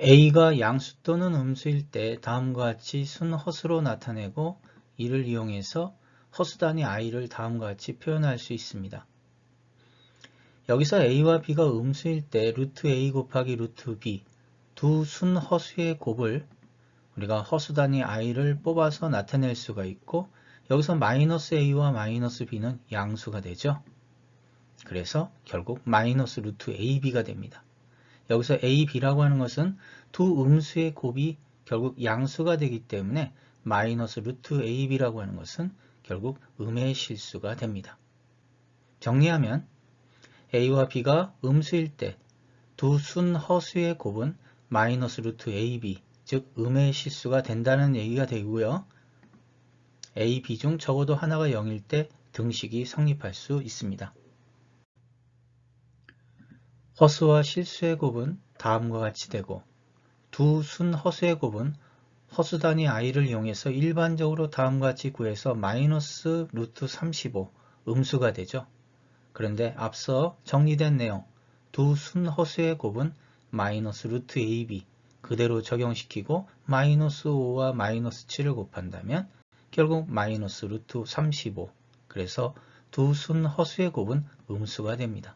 a가 양수 또는 음수일 때 다음과 같이 순허수로 나타내고 이를 이용해서 허수 단위 i를 다음과 같이 표현할 수 있습니다. 여기서 a와 b가 음수일 때 루트 a 곱하기 루트 b 두 순허수의 곱을 우리가 허수 단위 i를 뽑아서 나타낼 수가 있고 여기서 마이너스 a와 마이너스 b는 양수가 되죠. 그래서 결국 마이너스 루트 ab가 됩니다. 여기서 a, b라고 하는 것은 두 음수의 곱이 결국 양수가 되기 때문에 마이너스 루트 ab라고 하는 것은 결국 음의 실수가 됩니다. 정리하면 a와 b가 음수일 때 두 순 허수의 곱은 마이너스 루트 ab, 즉 음의 실수가 된다는 얘기가 되고요. a, b 중 적어도 하나가 0일 때 등식이 성립할 수 있습니다. 허수와 실수의 곱은 다음과 같이 되고 두 순 허수의 곱은 허수 단위 i를 이용해서 일반적으로 다음과 같이 구해서 마이너스 루트 35 음수가 되죠. 그런데 앞서 정리된 내용 두 순 허수의 곱은 마이너스 루트 ab 그대로 적용시키고 마이너스 5와 마이너스 7을 곱한다면 결국 마이너스 루트 35 그래서 두 순 허수의 곱은 음수가 됩니다.